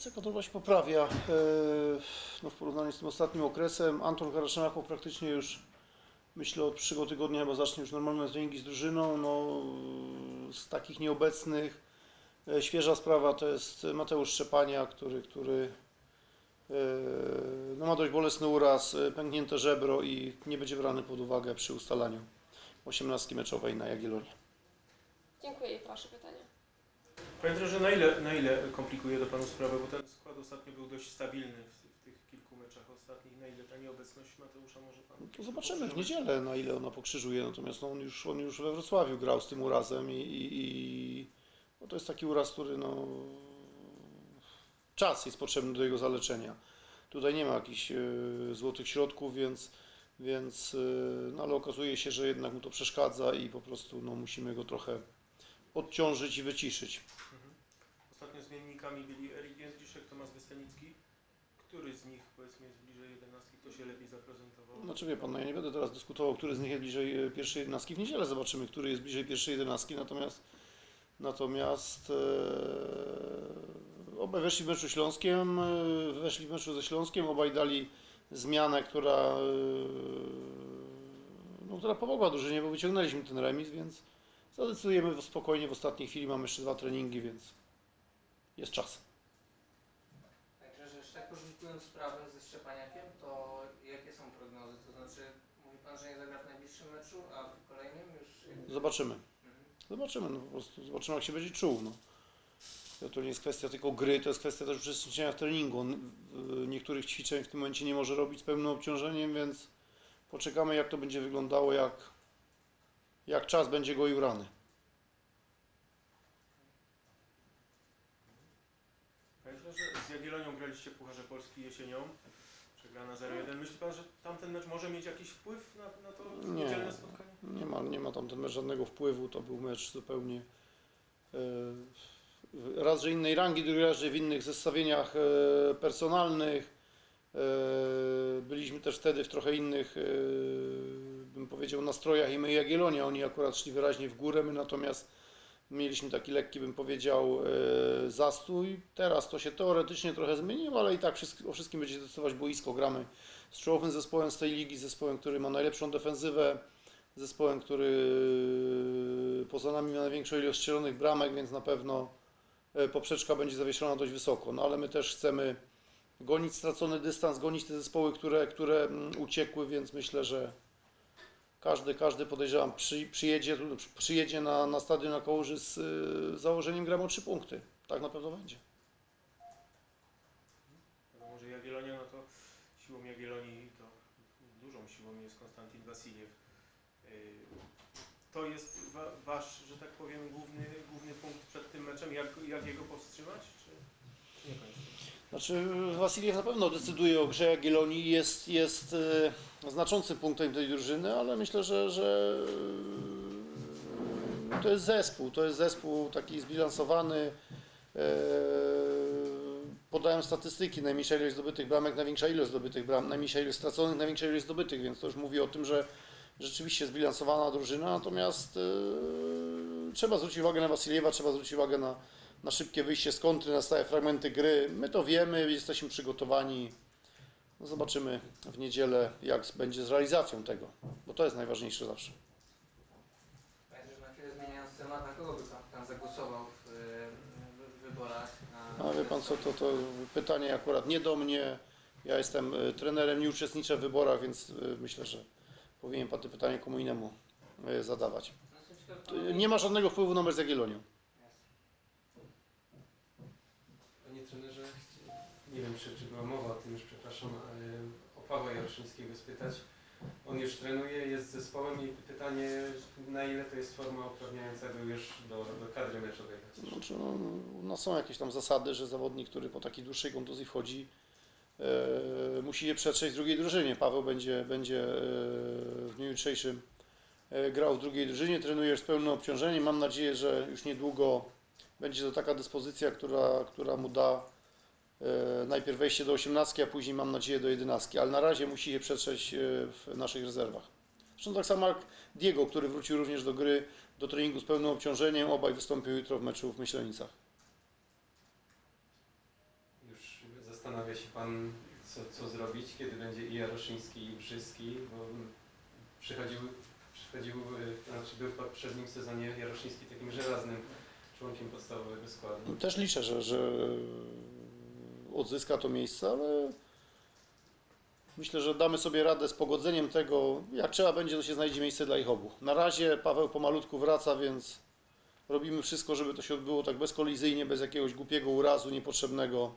Sytuacja kadrowa się poprawia. E, No w porównaniu z tym ostatnim okresem Anton Karaszenakow praktycznie już myślę od przyszłego tygodnia chyba zacznie już normalne treningi z drużyną. No, z takich nieobecnych e, świeża sprawa to jest Mateusz Szczepania, który, który e, no, ma dość bolesny uraz, pęknięte żebro i nie będzie brany pod uwagę przy ustalaniu 18 meczowej na Jagiellonie. Dziękuję i proszę pytania. Panie trenerze, na ile, na ile komplikuje to Panu sprawę, bo ten skład ostatnio był dość stabilny w, w tych kilku meczach ostatnich. Na ile ta nieobecność Mateusza może Pan... No to zobaczymy w niedzielę, na ile ona pokrzyżuje. Natomiast no, on, już, on już we Wrocławiu grał z tym urazem i, i, i no, to jest taki uraz, który no, czas jest potrzebny do jego zaleczenia. Tutaj nie ma jakichś e, złotych środków, więc, więc e, no, ale okazuje się, że jednak mu to przeszkadza i po prostu no, musimy go trochę odciążyć i wyciszyć. Mhm. Ostatnio zmiennikami byli Erik Jędrzejczyk, Tomasz Wystenicki. Który z nich, powiedzmy, jest bliżej 11, kto się lepiej zaprezentował? Znaczy wie pan, no ja nie będę teraz dyskutował, który z nich jest bliżej e, pierwszej jedenastki. W niedzielę zobaczymy, który jest bliżej pierwszej jedenastki. Natomiast natomiast e, obaj weszli w meczu Śląskiem, e, weszli w meczu ze Śląskiem, obaj dali zmianę, która, e, no, która pomogła drużynie, bo wyciągnęliśmy ten remis, więc zadecydujemy spokojnie w ostatniej chwili. Mamy jeszcze dwa treningi, więc jest czas. Także, że jeszcze tak porządkując sprawę ze Szczepaniakiem, to jakie są prognozy? To znaczy, mówi Pan, że nie zagra w najbliższym meczu, a w kolejnym już... Zobaczymy. Mhm. Zobaczymy, no po prostu zobaczymy jak się będzie czuł. No. To nie jest kwestia tylko gry, to jest kwestia też uczestniczenia w treningu. On niektórych ćwiczeń w tym momencie nie może robić z pełnym obciążeniem, więc poczekamy jak to będzie wyglądało, jak, jak czas będzie goił rany. Panie trenerze, z Jagiellonią graliście w Pucharze Polski jesienią. Przegrana 0-1. Myśli Pan, że tamten mecz może mieć jakiś wpływ na, na to Nie. niedzielne spotkanie? Nie ma, nie ma tam ten mecz żadnego wpływu, to był mecz zupełnie e, raz, że innej rangi, drugi raz, że w innych zestawieniach e, personalnych. E, byliśmy też wtedy w trochę innych, e, bym powiedział, nastrojach i my Jagiellonia. Oni akurat szli wyraźnie w górę, my natomiast mieliśmy taki lekki, bym powiedział, e, zastój. Teraz to się teoretycznie trochę zmieniło, ale i tak o wszystkim będzie decydować boisko. Gramy z czołowym zespołem z tej ligi, zespołem, który ma najlepszą defensywę, zespołem, który poza nami ma największą ilość strzelonych bramek, więc na pewno e, poprzeczka będzie zawieszona dość wysoko. No ale my też chcemy gonić stracony dystans, gonić te zespoły, które, które mm, uciekły, więc myślę, że każdy, każdy podejrzewam przy, przyjedzie, przyjedzie na, na stadion na Kołuży z y, założeniem gramy o trzy punkty. Tak na pewno będzie. No może Jagiellonia, no to siłą Jagiellonii to dużą siłą jest Konstantin Wasiliew. Yy, To jest wa, wasz, że tak powiem, główny, główny punkt przed tym meczem, jak, jak jego powstrzymać, czy czy? Znaczy, Wasiliew na pewno decyduje o grze Jagiellonii i jest, jest e, znaczącym punktem tej drużyny, ale myślę, że, że e, to jest zespół, to jest zespół taki zbilansowany. E, podają statystyki, najmniejsza ilość zdobytych bramek, największa ilość zdobytych bram, najmniejsza ilość straconych, największa ilość zdobytych, więc to już mówi o tym, że rzeczywiście zbilansowana drużyna, natomiast trzeba zwrócić uwagę na Wasiliewa, trzeba zwrócić uwagę na, na szybkie wyjście z kontry, na stałe fragmenty gry. My to wiemy, jesteśmy przygotowani. No zobaczymy w niedzielę, jak będzie z realizacją tego, bo to jest najważniejsze zawsze. Pamiętaj, że na chwilę zmieniając temat, na kogo by Pan, pan zagłosował w, w wyborach? Na, A wie pan co, to, to pytanie akurat nie do mnie. Ja jestem e, trenerem, nie uczestniczę w wyborach, więc e, myślę, że powinien pan to pytanie komu innemu e, zadawać. No, Nie ma żadnego wpływu na mecz z Jagiellonią. Jasne. Panie trenerze, nie wiem czy, czy była mowa o tym już, przepraszam, o Pawła Jaroszyńskiego spytać. On już trenuje, jest zespołem i pytanie, na ile to jest forma uprawniająca go już do, do kadry meczowej. Znaczy, no, nas są jakieś tam zasady, że zawodnik, który po takiej dłuższej kontuzji wchodzi, e, musi je przetrzeć w drugiej drużynie. Paweł będzie, będzie e, w dniu jutrzejszym e, grał w drugiej drużynie, trenuje z pełnym obciążeniem. Mam nadzieję, że już niedługo będzie to taka dyspozycja, która, która mu da najpierw wejście do 18, a później mam nadzieję do 11, ale na razie musi je przetrzeć e, w naszych rezerwach. Zresztą tak samo jak Diego, który wrócił również do gry, do treningu z pełnym obciążeniem. Obaj wystąpią jutro w meczu w Myślenicach. Już zastanawia się Pan, co, co zrobić, kiedy będzie i Jaroszyński, i Brzyski, bo przychodził, przychodził, y, znaczy był w poprzednim sezonie Jaroszyński takim żelaznym członkiem podstawowego składu. Też liczę, że, że odzyska to miejsce, ale myślę, że damy sobie radę z pogodzeniem tego. Jak trzeba będzie, to się znajdzie miejsce dla ich obu. Na razie Paweł pomalutku wraca, więc robimy wszystko, żeby to się odbyło tak bezkolizyjnie, bez jakiegoś głupiego urazu niepotrzebnego.